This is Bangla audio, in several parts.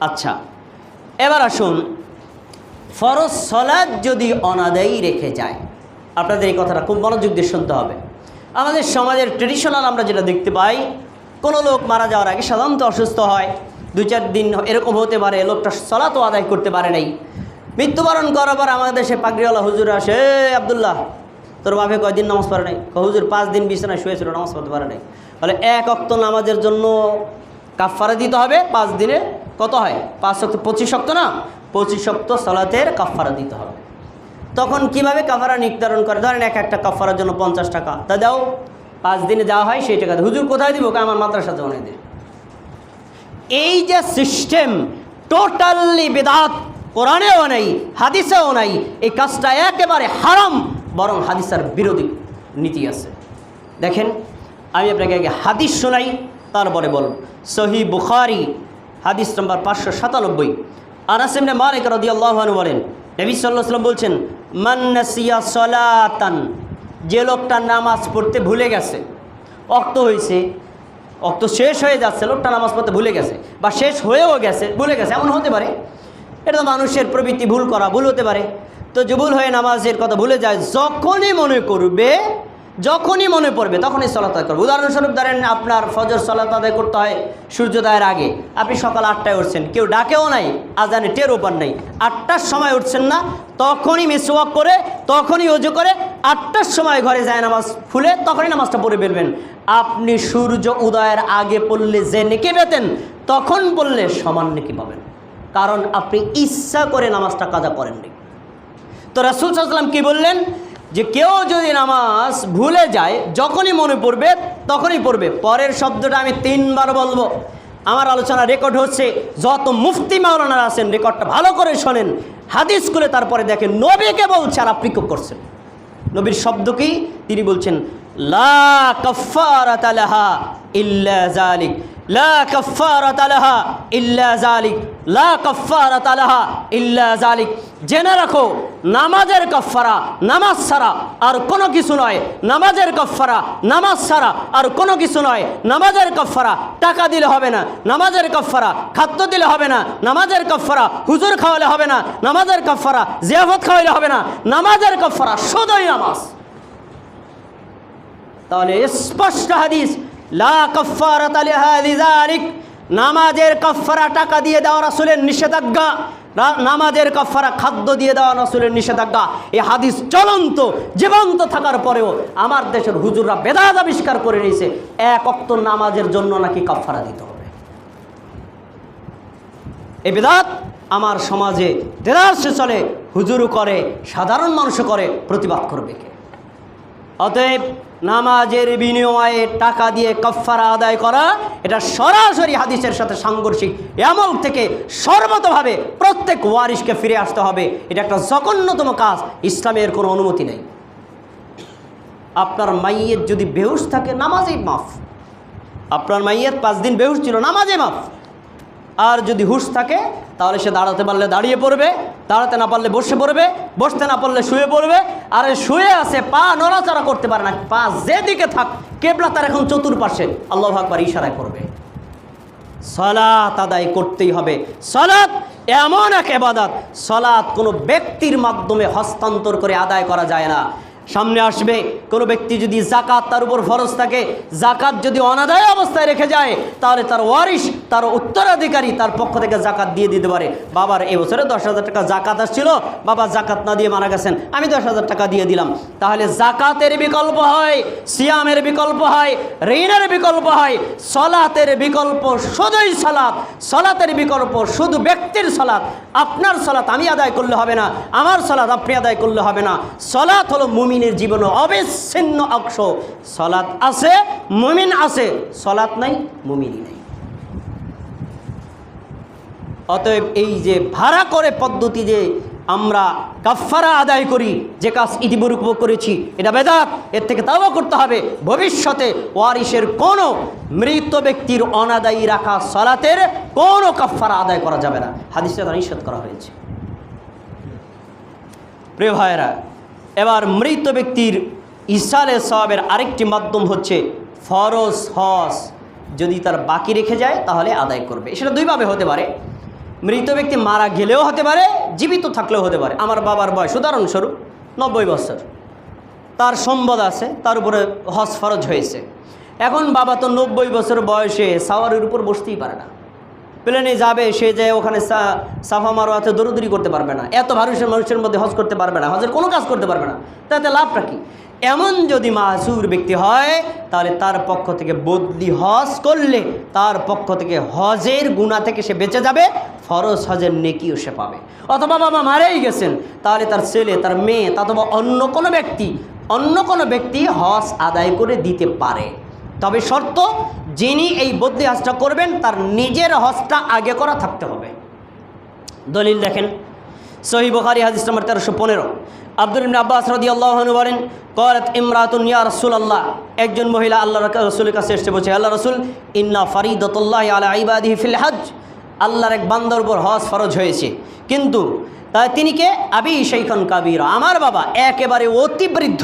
আচ্ছা এবার আসুন, ফরজ সলাদ যদি অনাদায়ী রেখে যায়, আপনাদের এই কথাটা খুব মনোযোগ দিয়ে শুনতে হবে। আমাদের সমাজের ট্রেডিশনাল আমরা যেটা দেখতে পাই, কোনো লোক মারা যাওয়ার আগে সাধারণত অসুস্থ হয়, দু চার দিন এরকম হতে পারে, লোকটা সলাতও আদায় করতে পারে নাই। মৃত্যুবরণ করার পর আমাদের দেশে পাগড়িওয়ালা হুজুর আসে "এ আবদুল্লাহ, তোর বাপে কয়দিন নামাজ পড়ে নাই? হুজুর, পাঁচ দিন বিছানায় শুয়েছিল নামাজ পড়তে পারে নাই। বলে, এক অক্ত নামাজের জন্য কাফারা দিতে হবে, পাঁচ দিনে কত হয়? পাঁচ শক্ত, পঁচিশ শক্ত না? পঁচিশ শক্ত সলাতের কাফারা দিতে হবে। তখন কীভাবে কাফারা নির্ধারণ করে? ধরেন এক একটা কাফারার জন্য পঞ্চাশ টাকা। তা দাও। পাঁচ দিনে দেওয়া হয় সেই টাকা হুজুর কোথায় দিব? আমার মাদ্রাসা জমানে দিন এই যে সিস্টেম টোটালি বেদাত, কোরআনেও নাই, হাদিসেও নাই, এই কাজটা একেবারে হারাম, বরং হাদিসার বিরোধী নীতি আছে। দেখেন, আমি আপনাকে আগে হাদিস শোনাই, তারপরে বলব। সহি বুখারি হাদিস নম্বর পাঁচশো সাতানব্বই। আর আসেমনে আনাসিমনে মালিক রদিয়াল্লাহানু বলেন, নবী সাল্লাহ সাল্লাম বলছেন মান্নাসিয়া সলাতান যে লোকটা নামাজ পড়তে ভুলে গেছে, অক্ত হয়েছে অক্ত শেষ হয়ে যাচ্ছে, লোকটা নামাজ পড়তে ভুলে গেছে বা শেষ হয়েও গেছে, ভুলে গেছে, এমন হতে পারে। এটা তো মানুষের প্রবৃত্তি, ভুল করা ভুল হতে পারে। তো ভুল হয়ে নামাজের কথা ভুলে যায়, যখনই মনে করবে যখনই মনে পড়বে, তখনই সলাত আদায় করবে। উদাহরণস্বরূপ ধরেন আপনার ফজর সলাত আদায় করতে হয় সূর্যোদয়ের আগে। আপনি সকাল আটটায় উঠছেন, কেউ ডাকেও নাই, আজানে টের ওপার নাই। আটটার সময় উঠছেন না, তখনই মিসওয়াক করে, তখনই অজু করে, আটটার সময় ঘরে যায় নামাজ খুলে তখনই নামাজটা পড়ে ফেলবেন। আপনি সূর্য উদয়ের আগে পড়লে যে নেকে পেতেন, তখন পড়লে সমান নেকি পাবেন। কারণ আপনি ইচ্ছা করে নামাজটা কাজা করেননি। তো রাসুল সাল্লাম কি বললেন? যে কেউ যদি নামাজ ভুলে যায়, যখনই মনে পড়বে, তখনই পড়বে। পরের শব্দটা আমি তিনবার বলব। আমার আলোচনা রেকর্ড হচ্ছে, যত মুফতি মাওলানারা আছেন রেকর্ডটা ভালো করে শোনেন। হাদিস করে তারপরে দেখেন, নবীকে বলছে আর আপনি করছেন? নবীর শব্দ কি? তিনি বলছেন, লা কাফারাত লাহা ইল্লা জালিক লা কাফারাত লাহা ইল্লা জালিক লা কাফারাত লাহা ইল্লা জালিক জেনে রাখো, নামাজের কফারা নামাজ ছাড়া আর কোনো কিছু নয়। নামাজের কফারা নামাজ ছাড়া আর কোনো কিছু নয়। নামাজের কফারা টাকা দিলে হবে না। নামাজের কফারা খাদ্য দিলে হবে না। নামাজের কফারা হুজুর খাওয়ালে হবে না। নামাজের কফারা জিয়াফত খাওয়াইলে হবে না। নামাজের কফারা শুধুই নামাজ। তাহলে স্পষ্ট হাদিস লা নামাজের কফারা টাকা দিয়ে দেওয়া রাসূলের নিষেধাজ্ঞা। নামাজের কফারা খাদ্য দিয়ে দেওয়া রাসূলের নিষেধাজ্ঞা। এই হাদিস চলন্ত, জীবন্ত থাকার পরেও আমার দেশের হুজুররা বেদাত আবিষ্কার করে নিয়েছে। এক অক্ত নামাজের জন্য নাকি কফারা দিতে এই বেদাত আমার সমাজে দেদারসে চলে, হুজুরও করে, সাধারণ মানুষও করে, প্রতিবাদ করবে কে? অতএব নামাজের বিনিময়ে টাকা দিয়ে কফারা আদায় করা, এটা সরাসরি হাদিসের সাথে সাংঘর্ষিক। এমন থেকে সর্বতভাবে প্রত্যেক ওয়ারিশকে ফিরে আসতে হবে। এটা একটা জঘন্যতম কাজ, ইসলামের কোনো অনুমতি নেই। আপনার মাইয়ের যদি বেহুশ থাকে, নামাজেই মাফ। আপনার মাইয়ের পাঁচ দিন বেহুশ ছিল নামাজে মাফ। আর যদি হুশ থাকে, তাহলে সে দাঁড়াতে পারলে দাঁড়িয়ে পড়বে, দাঁড়াতে না পারলে বসে পড়বে, বসতে না পারলে শুয়ে পড়বে, আর শুয়ে আছে, পা নড়াচড়া করতে পারে না, পা যেদিকে থাক, কেবলা তার এখন চতুর্পাশে, আল্লাহ আকবার ইশারায় করবে। সলাত আদায় করতেই হবে। সলাৎ এমন এক এবাদাত। সলাৎ কোনো ব্যক্তির মাধ্যমে হস্তান্তর করে আদায় করা যায় না। সামনে আসবে। কোনো ব্যক্তি যদি জাকাত তার উপর ফরজ থাকে জাকাত যদি অনাদায় অবস্থায় রেখে যায়, তাহলে তার ওয়ারিশ, তার উত্তরাধিকারী তার পক্ষ থেকে জাকাত দিয়ে দিতে পারে। বাবার এবছরে দশ হাজার টাকা জাকাত আসছিল, বাবা জাকাত না দিয়ে মারা গেছেন, আমি দশ হাজার টাকা দিয়ে দিলাম। তাহলে জাকাতের বিকল্প হয়, সিয়ামের বিকল্প হয়, ঋণের বিকল্প হয়, সলাতের বিকল্প শুধুই সলাৎ। সলাতের বিকল্প শুধু ব্যক্তির সলাৎ। আপনার সলাৎ আমি আদায় করলে হবে না, আমার সলাৎ আপনি আদায় করলে হবে না। সলাৎ হলো মুমিনের জীবনে অবিচ্ছিন্ন অংশ। সলাৎ আছে, মুমিন আছে। সলাৎ নাই, মুমিনই নেই। অতএব এই যে ভাড়া করে পদ্ধতি যে আমরা কাফারা আদায় করি, যে কাজ ইতিপূর্ব করেছি, এটা বেদাত। এর থেকে তাও করতে হবে। ভবিষ্যতে ওয়ারিসের কোনো মৃত ব্যক্তির অনাদায়ী রাখা সলাতের কোনো কাফারা আদায় করা যাবে না। হাদিসে তা নিষেধ করা হয়েছে। প্রিয় ভাইয়েরা এবার মৃত ব্যক্তির ইসালে সবের আরেকটি মাধ্যম হচ্ছে ফরজ হস যদি তার বাকি রেখে যায়, তাহলে আদায় করবে। সেটা দুইভাবে হতে পারে। মৃত ব্যক্তি মারা গেলেও হতে পারে, জীবিত থাকলেও হতে পারে। আমার বাবার বয়স উদাহরণস্বরূপ নব্বই বছর। তার সম্পদ আছে, তার উপরে হজ ফরজ হয়েছে। এখন বাবা তো নব্বই বছর বয়সে সাওয়ারের উপর বসতেই পারে না। প্লেনে যাবে, সে যে ওখানে সাফা মারোয়াতে দৌড়দৌড়ি করতে পারবে না। এত মানুষের মানুষের মধ্যে হজ করতে পারবে না, হজের কোনো কাজ করতে পারবে না। তাতে লাভটা কি? এমন যদি মাসুর ব্যক্তি হয়, তাহলে তার পক্ষ থেকে বদলি হজ করলে, তার পক্ষ থেকে হজের গুণা থেকে সে বেঁচে যাবে, ফরজ হজের নেকিও সে পাবে। অথবা বাবা মারেই গেছেন, তাহলে তার ছেলে, তার মেয়ে, অথবা অন্য কোনো ব্যক্তি, অন্য কোনো ব্যক্তি হজ আদায় করে দিতে পারে। তবে শর্ত, যিনি এই বদলি হজটা করবেন, তার নিজের হজটা আগে করা থাকতে হবে। দলিল দেখেন, সহি বুখারি হাদিস নম্বর তেরোশো পনেরো। আব্দুল ইবনে আব্বাস আল্লাহনু বলেন করাত ইমরাতুন রসুল আল্লাহ একজন মহিলা আল্লাহ রসুলের কাছে এসে বলছে, আল্লাহ রসুল, ইন্না ফরিদতুল্লাহ আলা ইবাদিহি ফিল হজ আল্লাহর এক বান্দার উপর হজ ফরজ হয়েছে। কিন্তু তিনি কে? আবি সেইখন কাবির। আমার বাবা একেবারে অতি বৃদ্ধ।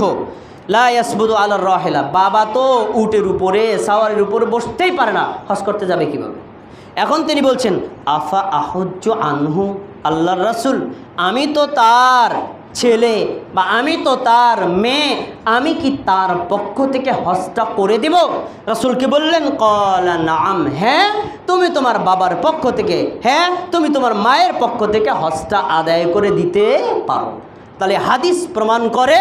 লাসবুদু আল্লাহর রহেলা। বাবা তো উটের উপরে, সাওয়ারের উপরে বসতেই পারে না। হজ করতে যাবে কীভাবে? এখন তিনি বলছেন, আফা আহজ্য আনহু আল্লাহর রাসুল। আমি তো তার ছেলে বা আমি তো তার মেয়ে। আমি কি তার পক্ষ থেকে হজটা করে দিব? রাসুল কি বললেন, কলা নাম হ্যাঁ তুমি তোমার বাবার পক্ষ থেকে হ্যাঁ তুমি তোমার মায়ের পক্ষ থেকে হজটা আদায় করে দিতে পারো। তাহলে হাদিস প্রমাণ করে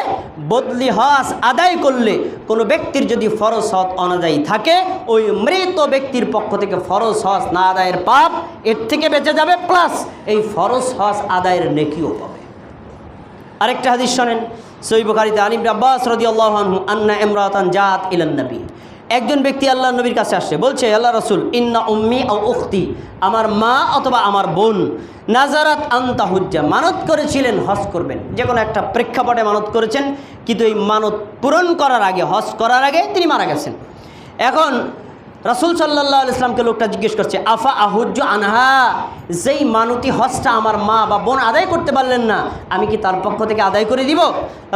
বদলি হজ আদায় করলে কোনো ব্যক্তির যদি ফরজ হজ অনাদায়ী থাকে, ওই মৃত ব্যক্তির পক্ষ থেকে ফরজ হজ না আদায়ের পাপ এর থেকে বেঁচে যাবে, প্লাস এই ফরজ হজ আদায়ের নেকিও পাবে। আরেকটা হাদিস শোনেন, সই বুখারিতে আলিম আব্বাস রদি আল্লাহ আন্না ইমরাতান জাত ইলান নবী। একজন ব্যক্তি আল্লাহ নবীর কাছে আসছে, বলছে, আল্লাহ রসুল, ইন্না উম্মি ও উক্তি আমার মা অথবা আমার বোন, নাজারাত আন্তাহুজ্জা মানত করেছিলেন, হজ করবেন। যে কোনো একটা প্রেক্ষাপটে মানত করেছেন, কিন্তু এই মানত পূরণ করার আগে, হজ করার আগে তিনি মারা গেছেন। এখন রাসুল সাল্লাহ ইসলামকে লোকটা জিজ্ঞেস করছে, আফা আহুজ্জ আনহা? যেই মানতি হজটা আমার মা বা বোন আদায় করতে পারলেন না, আমি কি তার পক্ষ থেকে আদায় করে দিব?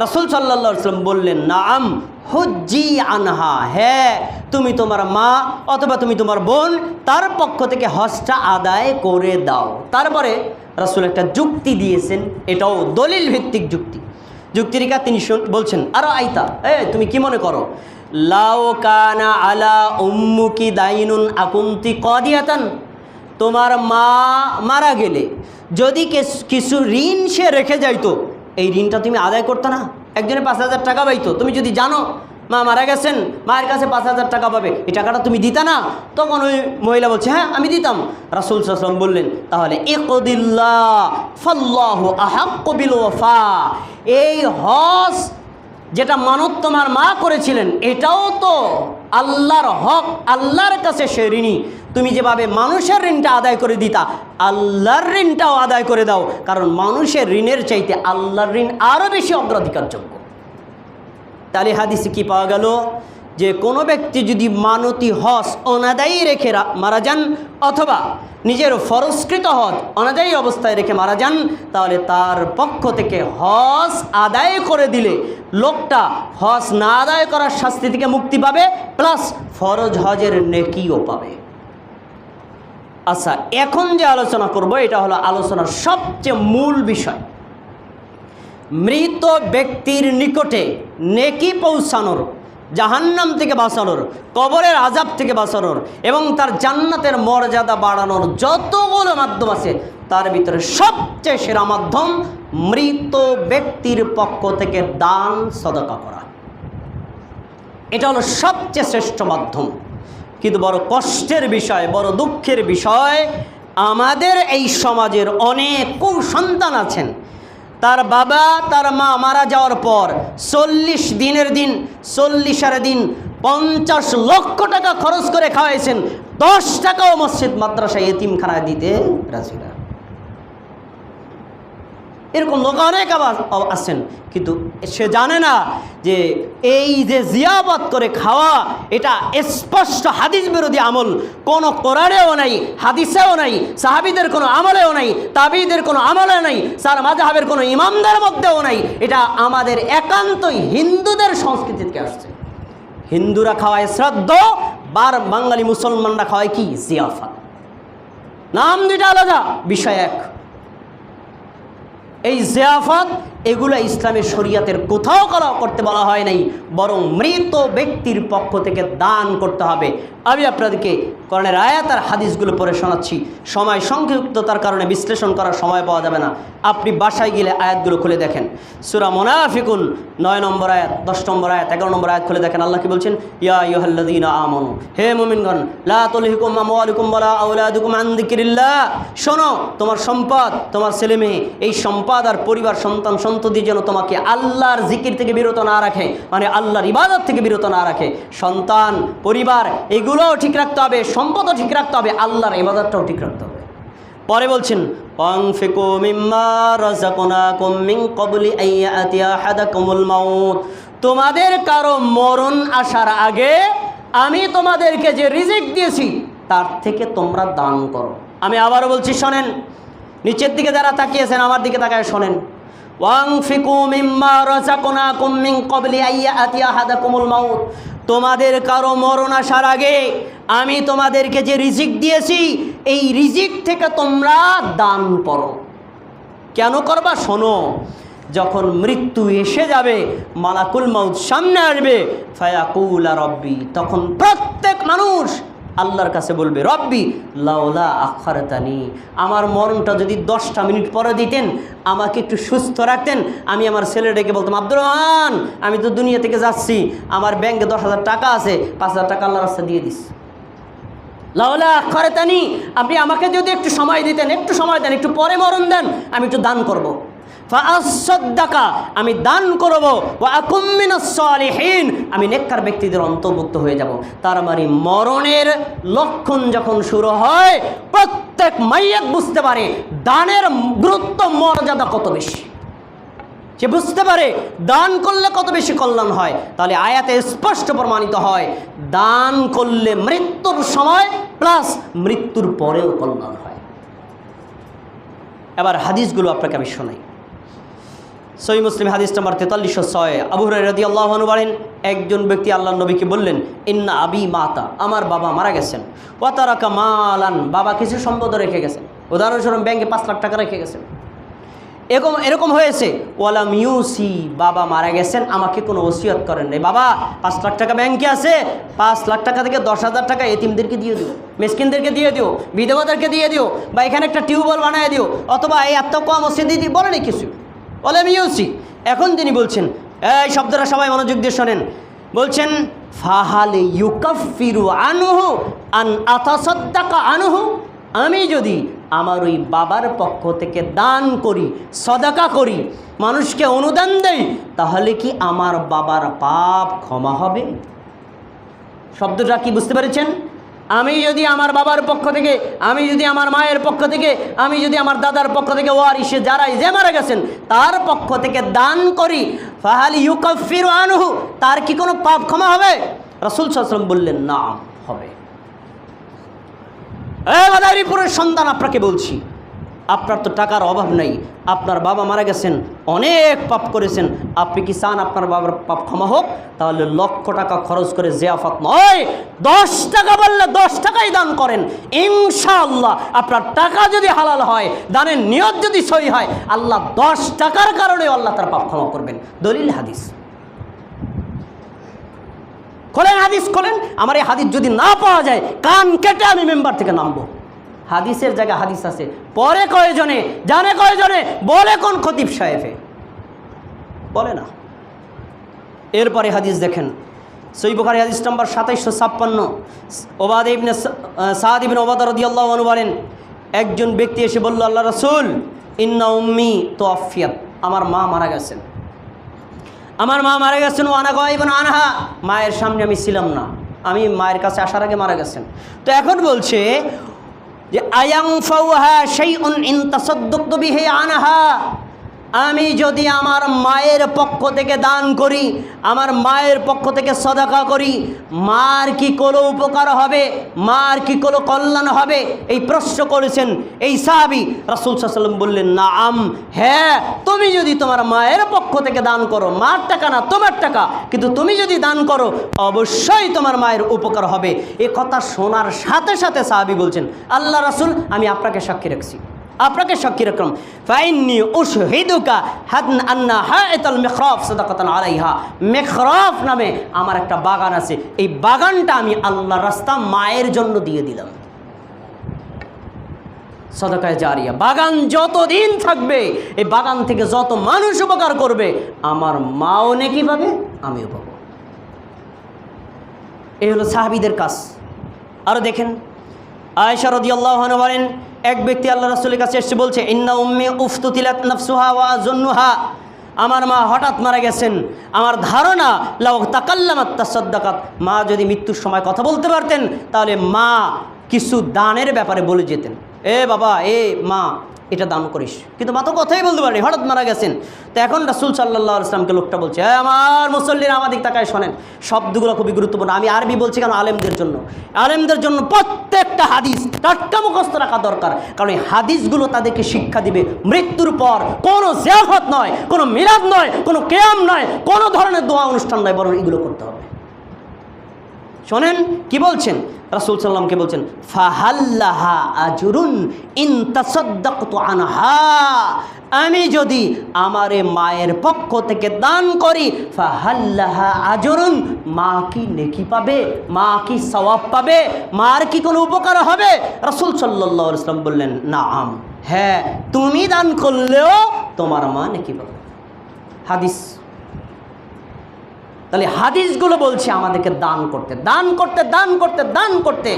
রাসুল সাল্লাহ ইসলাম বললেন না আম হুজ্জি আনহা। হ্যাঁ তুমি তোমার মা অথবা তুমি তোমার বোন তার পক্ষ থেকে হজটা আদায় করে দাও। তারপরে রাসুল একটা যুক্তি দিয়েছেন, এটাও দলিল ভিত্তিক যুক্তি। যুক্তিরিকা তিনি বলছেন, আরও আইতা এ তুমি কি মনে করো লাও কানা আলা উম্মুকি দাইনুন আকুন্তি কদিয়াতান। তোমার মা মারা গেলে যদি কিছু ঋণ সে রেখে যাইতো, এই ঋণটা তুমি আদায় করতে না? একজনে পাঁচ হাজার টাকা পাইতো, তুমি যদি জানো, মা মারা গেছেন, মায়ের কাছে পাঁচ হাজার টাকা পাবে, এই টাকাটা তুমি দিতা না? তখন ওই মহিলা বলছে হ্যাঁ আমি দিতাম। রাসুল সাল্লাম বললেন, তাহলে একদিল্লাহ ফাল্লাহ আহাক্ক বিল ওয়াফা। এই হজ যেটা মানত তোমার মা করেছিলেন, এটাও তো আল্লাহর হক, আল্লাহর কাছে সে ঋণী। তুমি যেভাবে মানুষের ঋণটা আদায় করে দিতা, আল্লাহর ঋণটাও আদায় করে দাও, কারণ মানুষের ঋণের চাইতে আল্লাহর ঋণ আরও বেশি অগ্রাধিকারযোগ্য। তাহলে হাদিসে কি পাওয়া গেল? যে কোনো ব্যক্তি যদি মানতি হজ অনাদায়ী রেখে মারা যান অথবা নিজের ফরস্কৃত হজ অনাদায়ী অবস্থায় রেখে মারা যান, তাহলে তার পক্ষ থেকে হজ আদায় করে দিলে লোকটা হজ না আদায় করার শাস্তি থেকে মুক্তি পাবে, প্লাস ফরজ হজের নেকিও পাবে। আচ্ছা এখন যে আলোচনা করব, এটা হলো আলোচনার সবচেয়ে মূল বিষয়। মৃত ব্যক্তির নিকটে নেকি পৌঁছানোর জাহান্নাম থেকে বাঁচানোর, কবরের আজাব থেকে বাঁচানোর এবং তার জান্নাতের মর্যাদা বাড়ানোর যতগুলো মাধ্যম আছে, তার ভিতরে সবচেয়ে সেরা মাধ্যম মৃত ব্যক্তির পক্ষ থেকে দান, সদকা করা। এটা হলো সবচেয়ে শ্রেষ্ঠ মাধ্যম। কিন্তু বড় কষ্টের বিষয়, বড় দুঃখের বিষয়, আমাদের এই সমাজের অনেক কুসন্তান আছেন। তার বাবা, তার মা মারা যাওয়ার পর চল্লিশ দিনের দিন, চল্লিশের দিন পঞ্চাশ লক্ষ টাকা খরচ করে খাওয়াইছেন, দশ টাকাও মসজিদ মাদ্রাসা এতিমখানায় দিতে রাজি না। এরকম লোক অনেক আবার আছেন। কিন্তু সে জানে না যে এই যে জিয়াবত করে খাওয়া, এটা স্পষ্ট হাদিস বিরোধী আমল। কোনো কোরআনেও নাই, হাদিসেও নাই, সাহাবিদের কোনো আমলেও নাই, তাবিদের কোনো আমলে নাই, সার মাজাহাবের কোনো ইমামদের মধ্যেও নাই। এটা আমাদের একান্তই হিন্দুদের সংস্কৃতি থেকে আসছে। হিন্দুরা খাওয়ায় শ্রাদ্ধ, বার বাঙালি মুসলমানরা খাওয়ায় কি? জিয়াফত নাম দুইটা আলাদা, বিষয় এক। এই জিয়াফত এগুলো ইসলামের শরিয়াতের কোথাও করা করতে বলা হয় নাই, বরং মৃত ব্যক্তির পক্ষ থেকে দান করতে হবে। আমি আপনাদেরকে করণের আয়াত আর হাদিসগুলো পড়ে শোনাচ্ছি। সময় সংক্ষিপ্ততার কারণে বিশ্লেষণ করার সময় পাওয়া যাবে না। আপনি বাসায় গেলে আয়াতগুলো খুলে দেখেন। সুরা মোনাফিকুন, নয় নম্বর আয়াত, দশ নম্বর আয়াত, এগারো নম্বর আয়াত খুলে দেখেন। আল্লাহ কি বলছেন? ইয়া ইউহাল্লাদিনা আমনু, হে মুমিনগণ, লা তুলহিকুম আমওয়ালুকুম ওয়ালা আওলাদুকুম আন যিকরিল্লাহ। শোনো, তোমার সম্পদ, তোমার ছেলে মেয়ে এই সম্পদ আর পরিবার সন্তান সন্ততি যেন তোমাকে আল্লাহর জিকির থেকে বিরত না রাখে মানে আল্লাহর ইবাদত থেকে বিরত না রাখে। সন্তান, পরিবার, এগুলোও ঠিক রাখতে হবে, সম্পদও ঠিক রাখতে হবে, আল্লাহর ইবাদতটাও ঠিক রাখতে হবে। পরে বলছেন তোমাদের কারও মরণ আসার আগে আমি তোমাদেরকে যে রিজিক দিয়েছি, তার থেকে তোমরা দান করো। আমি আবারও বলছি, শোনেন, নিচের দিকে যারা তাকিয়েছেন আমার দিকে তাকায় শোনেন। তোমাদের কারও মরণ আসার আগে আমি তোমাদেরকে যে রিজিক দিয়েছি, এই রিজিক থেকে তোমরা দান করো। কেন করবা? শোনো, যখন মৃত্যু এসে যাবে, মালাকুল মাউত সামনে আসবে, ফায়াকুলা রব্বি, তখন প্রত্যেক মানুষ আল্লাহর কাছে বলবে, রব্বি লাউলা আখারতানি আমার মরণটা যদি দশটা মিনিট পরে দিতেন, আমাকে একটু সুস্থ রাখতেন, আমি আমার ছেলেটাকে বলতাম, আব্দুর রহমান, আমি তো দুনিয়া থেকে যাচ্ছি, আমার ব্যাংকে দশ হাজার টাকা আছে, পাঁচ হাজার টাকা আল্লাহর রাস্তা দিয়ে দিস। লাউলা আখারতানি আপনি আমাকে যদি একটু সময় দিতেন, একটু সময় দেন, একটু পরে মরণ দেন, আমি একটু দান করব। ফাআসদ্দাকা আমি দান করব। ওয়া আকুম মিনাস আমি নেককার ব্যক্তিদের অন্তর্ভুক্ত হয়ে যাব। তার মানে মরণের লক্ষণ যখন শুরু হয়, প্রত্যেক মাইয়াত বুঝতে পারে দানের গুরুত্ব মর্যাদা কত বেশি। সে বুঝতে পারে দান করলে কত বেশি কল্যাণ হয়। তাহলে আয়াতে স্পষ্ট প্রমাণিত হয়, দান করলে মৃত্যুর সময় প্লাস মৃত্যুর পরেও কল্যাণ হয়। এবার হাদিসগুলো আপনাকে আমি শোনাই। সই মুসলিম হাদিস নাম্বার তেতাল্লিশশো ছয়। আবু রাদি আল্লাহনু বলেন, একজন ব্যক্তি আল্লাহ নবীকে বললেন, ইন্না আবি মাতা, আমার বাবা মারা গেছেন। ওয়াতারাকা মালান, বাবা কিছু সম্পদ রেখে গেছেন। উদাহরণস্বরূপ, ব্যাংকে পাঁচ লাখ টাকা রেখে গেছেন। এরকম এরকম হয়েছে, ওয়ালাম ইউসি, বাবা মারা গেছেন, আমাকে কোনো ওসিয়ত করেন নাই। বাবা, পাঁচ লাখ টাকা ব্যাংকে আছে, পাঁচ লাখ টাকা থেকে দশ হাজার টাকা এতিমদেরকে দিয়ে দিও, মেসকিনদেরকে দিয়ে দিও, বিধবাদেরকে দিয়ে দিও, বা এখানে একটা টিউবওয়েল বানায় দিও, অথবা এই এত কম মসজিদে দিয়ে বলেনি কিছু। ওলাম ইউসি এখন তিনি বলছেন, এই শব্দটা সবাই মনোযোগ দিয়ে শোনেন। বলছেন, ফাহালে ইউকাফিরু আনুহু আন আতাসদ্দাকা আনুহু। আমি যদি আমার ওই বাবার পক্ষ থেকে দান করি, সদাকা করি, মানুষকে অনুদান দেই, তাহলে কি আমার বাবার পাপ ক্ষমা হবে? শব্দটা কি বুঝতে পেরেছেন? আমি যদি আমার বাবার পক্ষ থেকে, আমি যদি আমার মায়ের পক্ষ থেকে, আমি যদি আমার দাদার পক্ষ থেকে ওয়ারিসে যারাই যে মারা গেছেন, তার পক্ষ থেকে দান করি, ফাহালি ইউকফির আনহু, তার কি কোনো পাপ ক্ষমা হবে? রসুল সাল্লাম বললেন, না, হবে। এ মাদারীপুরের সন্তান আপনাকে বলছি আপনার তো টাকার অভাব নেই। আপনার বাবা মারা গেছেন, অনেক পাপ করেছেন। আপনি কি চান আপনার বাবার পাপ ক্ষমা হোক? তাহলে লক্ষ টাকা খরচ করে জিয়াফত নয়, দশ টাকা বললে দশ টাকাই দান করেন। ইনশাআল্লাহ, আপনার টাকা যদি হালাল হয়, দানের নিয়ত যদি সই হয়, আল্লাহ দশ টাকার কারণে আল্লাহ তার পাপ ক্ষমা করবেন। দলিল হাদিস। খোলেন হাদিস, খোলেন। আমার এই হাদিস যদি না পাওয়া যায়, কান কেটে আমি মেম্বার থেকে নামবো। হাদিসের জায়গায় হাদিস আছে। পরে কয়জনে, জানে কয়জনে, বলে কোন খতিব সাহেবে? বলে না। এরপরে হাদিস দেখেন। সই বুখারি হাদিস নম্বর সাতাইশশো ছাপ্পান্ন। ওবাদ ইবনে সাদ ইবিন ওবাদ রদিয়াল্লাহ বলেন, একজন ব্যক্তি এসে বলল, আল্লাহ রসুল, ইন্না উম্মি তো আফিয়াত আমার মা মারা গেছেন। আমার মা মারা গেছেন ওয়ানা গাইবেন আনহা। মায়ের সামনে আমি ছিলাম না। আমি মায়ের কাছে আসার আগে মারা গেছেন। তো এখন বলছে যে আয়াং ফাউহা সেই ইন তাসদ্দুক বিহে আনহা আমি যদি আমার মায়ের পক্ষ থেকে দান করি, আমার মায়ের পক্ষ থেকে সদাকা করি, মার কি কোনো উপকার হবে? মার কি কোনো কল্যাণ হবে? এই প্রশ্ন করেছেন এই সাহাবি। রাসুল সাল্লাম বললেন না আম হ্যাঁ তুমি যদি তোমার মায়ের পক্ষ থেকে দান করো, মার টাকা না, তোমার টাকা, কিন্তু তুমি যদি দান করো, অবশ্যই তোমার মায়ের উপকার হবে। এ কথা শোনার সাথে সাথে সাহাবি বলছেন, আল্লাহ রাসুল, আমি আপনাকে সাক্ষী রাখছি। আপনাকে সাক্ষী রাখলাম। ফাইন্নি উশহিদুকা হাদন আন্না হায়াতাল মিখরাফ সাদাকাতান আলাইহা। মিখরাফ নামে আমার একটা বাগান আছে। এই বাগানটা আমি আল্লাহ রাস্তা মায়ের জন্য দিয়ে দিলাম। সদকায় জারিয়া। বাগান যতদিন থাকবে, এই বাগান থেকে যত মানুষ উপকার করবে, আমার মাও নেকি পাবে, আমিও পাবো। এই হলো সাহাবিদের কাজ। আরও দেখেন। আয়সা রদি আল্লাহ বলেন এক ব্যক্তি আল্লাহ রাসুলের কাছে এসে বলছে, ইন্না উম্মে উফতুতিলাত নফসুহা ওয়া জন্নুহা আমার মা হঠাৎ মারা গেছেন। আমার ধারণা, লাউ তাকাল্লামাত তাসাদ্দাকাত। মা যদি মৃত্যুর সময় কথা বলতে পারতেন, তাহলে মা কিছু দানের ব্যাপারে বলে যেতেন। এ বাবা, এ মা এটা দান করিস। কিন্তু মা তো কথাই বলতে পারেনি, হঠাৎ মারা গেছেন। তো এখন রাসুল সাল্লাহ ইসলামকে লোকটা বলছে, "এ আমার মুসল্লিরা আমাদের তাকায় শোনেন, শব্দগুলো খুবই গুরুত্বপূর্ণ। আমি আরবি বলছি কেন? আলেমদের জন্য। আলেমদের জন্য প্রত্যেকটা হাদিস টাটকা মুখস্থ রাখা দরকার। কারণ এই হাদিসগুলো তাদেরকে শিক্ষা দিবে। মৃত্যুর পর কোনো জিয়াফত নয়, কোনো মিলাদ নয়, কোনো কেয়াম নয়, কোনো ধরনের দোয়া অনুষ্ঠান নয়, বরং এগুলো করতে হবে। শোনেন, কি বলছেন? রাসুল সাল্লামকে বলছেন, ফাহাল্লাহা আজরুন আনহা। আমি যদি আমার মায়ের পক্ষ থেকে দান করি, ফাহাল্লাহা আজরুন মা কি নেকি পাবে? মা কি সওয়াব পাবে? মার কি কোনো উপকার হবে? রাসুল সাল্লাহ ইসলাম বললেন না আম হ্যাঁ তুমি দান করলেও তোমার মা নেকি পাবে। হাদিস তাহলে হাদিসগুলো বলছে আমাদেরকে দান করতে দান করতে দান করতে দান করতে।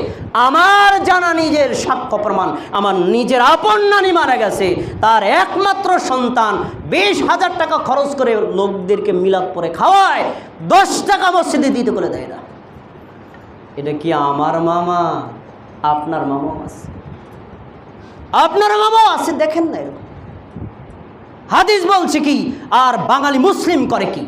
আমার জানা নিজের সাক্ষ্য প্রমাণ, আমার নিজের আপন নানি মারা গেছে, তার একমাত্র সন্তান বিশ হাজার টাকা খরচ করে লোকদেরকে মিলাদ পরে খাওয়ায়, দশ টাকা মসজিদে দিতে করে দেয় না। এটা কি আমার মামা? আপনার মামা আছে। আপনার মামা আছে, দেখেন না এরকম। হাদিস বলছে কি, আর বাঙালি মুসলিম করে কি?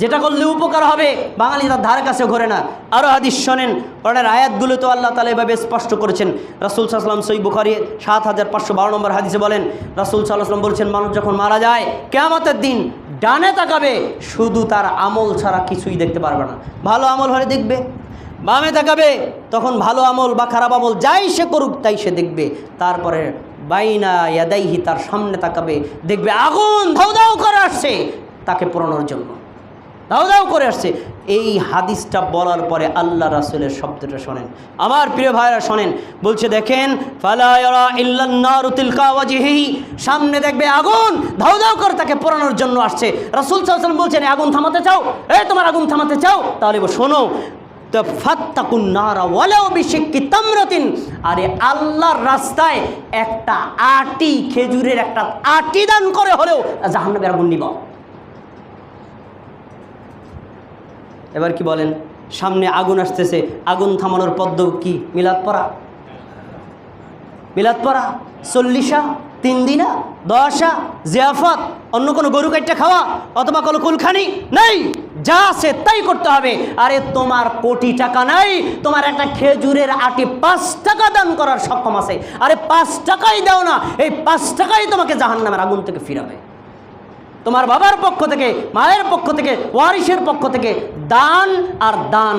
যেটা করলে উপকার হবে, বাঙালি তার ধারে কাছে ঘোরে না। আরও হাদিস শোনেন পরের আয়াতগুলো তো আল্লাহ তালা এভাবে স্পষ্ট করেছেন। রাসুল সাল্লাম সই বুখারি সাত হাজার পাঁচশো বারো নম্বর হাদিসে বলেন, রাসুল সাল্লাহাম বলছেন, মানুষ যখন মারা যায়, কেয়ামতের দিন ডানে তাকাবে, শুধু তার আমল ছাড়া কিছুই দেখতে পারবে না। ভালো আমল হলে দেখবে, বামে তাকাবে, তখন ভালো আমল বা খারাপ আমল যাই সে করুক, তাই সে দেখবে। তারপরে বাইনা ইয়াদাইহি, তার সামনে তাকাবে, দেখবে আগুন ধাউ ধাউ করে আসছে তাকে পোড়ানোর জন্য। দাও দাও করে আসছে। এই হাদিসটা বলার পরে আল্লাহ রাসুলের শব্দটা শোনেন। আমার প্রিয় ভাইরা শোনেন, বলছে, দেখেন সামনে দেখবে আগুন ধাও ধাও করে তাকে পোড়ানোর জন্য আসছে। রাসুল সাল্লাম বলছেন, "এ আগুন থামাতে চাও? এ তোমার আগুন থামাতে চাও? তাহলে শোনো আরে আল্লাহর রাস্তায় একটা আটি খেজুরের একটা আটি দান করে হলেও জাহান্নামের আগুন নিবা। এবার কি বলেন? সামনে আগুন আসতেছে। আগুন থামানোর পদ্ম কি? মিলাদ পড়া? মিলাদ পড়া? চল্লিশা? তিন দিনা দশা? জিয়াফত? অন্য কোনো গরু কাটটা খাওয়া? অথবা কোনো কুলখানি? নেই! যা আছে তাই করতে হবে। আরে তোমার কোটি টাকা নাই। তোমার একটা খেজুরের আটি পাঁচ টাকা দান করার সক্ষম আছে। আরে পাঁচ টাকাই দাও না। এই পাঁচ টাকাই তোমাকে জাহান্নামের আগুন থেকে ফিরাবে। তোমার বাবার পক্ষ থেকে, মায়ের পক্ষ থেকে, ওয়ারিসের পক্ষ থেকে দান আর দান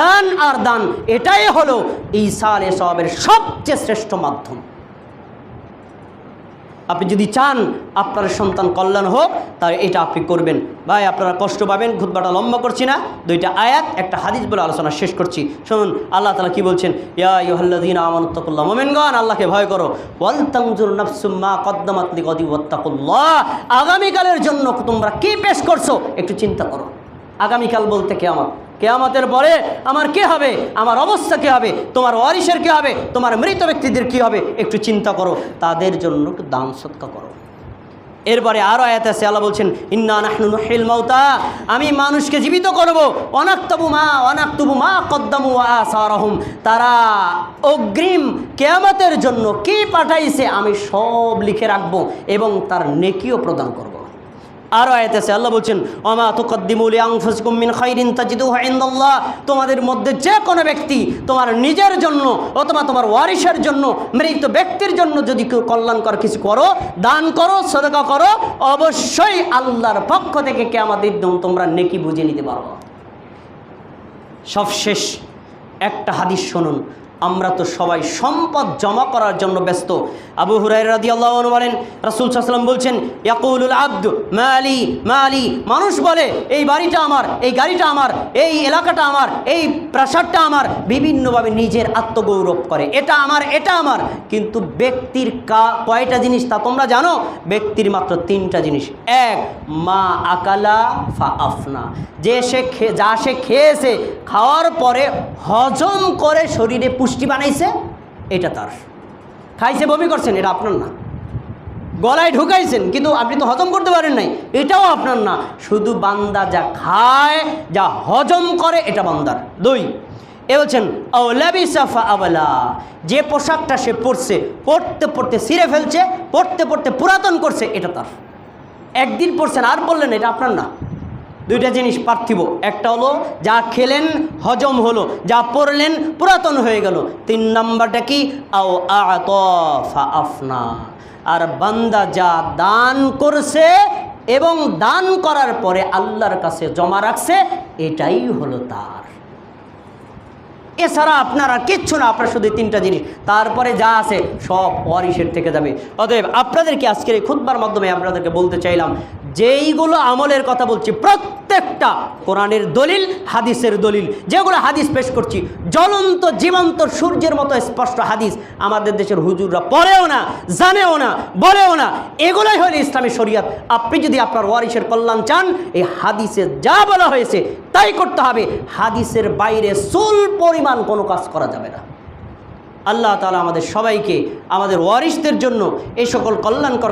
দান আর দান, এটাই হলো ঈসা আলে সবের সবচেয়ে শ্রেষ্ঠ মাধ্যম। আপনি যদি চান আপনার সন্তান কল্যাণ হোক, তাহলে এটা আপনি করবেন। ভাই, আপনারা কষ্ট পাবেন খুদবাটা লম্বা করছি না। দুইটা আয়াত, একটা হাদিস বলে আলোচনা শেষ করছি। শুনুন, আল্লাহ তালা কি বলছেন? ইয়া ইহল্লাদিন আমানুত্তাকুল্লাহ মোমেনগণ, আল্লাহকে ভয় করো। আগামীকালের জন্য তোমরা কি পেশ করছ, একটু চিন্তা করো। আগামীকাল বলতে কেয়ামত। কেয়ামতের পরে আমার কে হবে? আমার অবস্থা কি হবে? তোমার ওয়ারিসের কি হবে? তোমার মৃত ব্যক্তিদের কি হবে? একটু চিন্তা করো। তাদের জন্য একটু দান সৎকা করো। এরপরে আরও আয়াত আছে, আল্লাহ বলছেন, ইন্না নুহিল মাউতা আমি মানুষকে জীবিত করব। অনাক্তবু মা অনাক্তবু মা কদ্দামু আসারহুম তারা অগ্রিম কেয়ামতের জন্য কি পাঠাইছে আমি সব লিখে রাখব এবং তার নেকিও প্রদান করব। আরও আয়াত আছে, আল্লাহ বলছেন অমা তুকদ্দিমুলি আংফুসকুম মিন খাইরিন তাজিদুহু ইনদাল্লাহ। তোমাদের মধ্যে যে কোনো ব্যক্তি তোমার নিজের জন্য অথবা তোমার ওয়ারিসের জন্য, মৃত ব্যক্তির জন্য যদি কেউ কল্যাণকর কিছু করো, দান করো, সদকা করো, অবশ্যই আল্লাহর পক্ষ থেকে কে আমাদের তোমরা নেকি বুঝে নিতে পারব সবশেষ একটা হাদিস শুনুন আমরা তো সবাই সম্পদ জমা করার জন্য ব্যস্ত। আবু হুরাই রাদি আল্লাহ বলেন, রাসুল সাল্লাম বলছেন, ইয়াকুলুল আব্দ, মালি মালি। মানুষ বলে, এই বাড়িটা আমার, এই গাড়িটা আমার, এই এলাকাটা আমার, এই প্রাসাদটা আমার। বিভিন্নভাবে নিজের আত্মগৌরব করে, এটা আমার এটা আমার। কিন্তু ব্যক্তির কা, কয়টা জিনিস তা তোমরা জানো? ব্যক্তির মাত্র তিনটা জিনিস। এক, মা আকালা ফা আফনা। যে সে যা সে খেয়েছে, খাওয়ার পরে হজম করে শরীরে পুষ্টি বানাইছে, এটা তার। খাইছে, বমি করছেন, এটা আপনার না। গলায় ঢুকাইছেন, কিন্তু আপনি তো হজম করতে পারেন নাই, এটাও আপনার না। শুধু বান্দা যা খায়, যা হজম করে, এটা বান্দার। দুই, এ বলছেন, আওলাবি যে পোশাকটা সে পরছে, পড়তে পড়তে ছিঁড়ে ফেলছে, পড়তে পড়তে পুরাতন করছে, এটা তার। একদিন পড়ছেন আর বললেন এটা আপনার না। দুইটা জিনিস পার্থিব। একটা হলো, যা খেলেন হজম হলো, যা পড়লেন পুরাতন হয়ে গেল। তিন নাম্বারটা কি? আও আফনা। আর বান্দা যা দান করছে এবং দান করার পরে আল্লাহর কাছে জমা রাখছে, এটাই হলো তার। এছাড়া আপনারা কিচ্ছু না, আপনার শুধু তিনটা জিনিস। তারপরে যা আছে, সব অরিসের থেকে যাবে। অতএব আপনাদেরকে আজকের এই খুতবার মাধ্যমে আপনাদেরকে বলতে চাইলাম, যেইগুলো আমলের কথা বলছি প্রত্যেকটা কোরআনের দলিল, হাদিসের দলিল, যেগুলো হাদিস পেশ করছি, জ্বলন্ত, জীবন্ত, সূর্যের মতো স্পষ্ট হাদিস আমাদের দেশের হুজুররা পড়েও না, জানেও না, বলেও না। এগুলোই হলো ইসলামী শরিয়াত। আপনি যদি আপনার ওয়ারিসের কল্যাণ চান, এই হাদিসে যা বলা হয়েছে তাই করতে হবে। হাদিসের বাইরে সুল পরিমাণ কোনো কাজ করা যাবে না। আল্লাহ তালা আমাদের সবাইকে, আমাদের ওয়ারিসদের জন্য এই সকল কল্যাণকর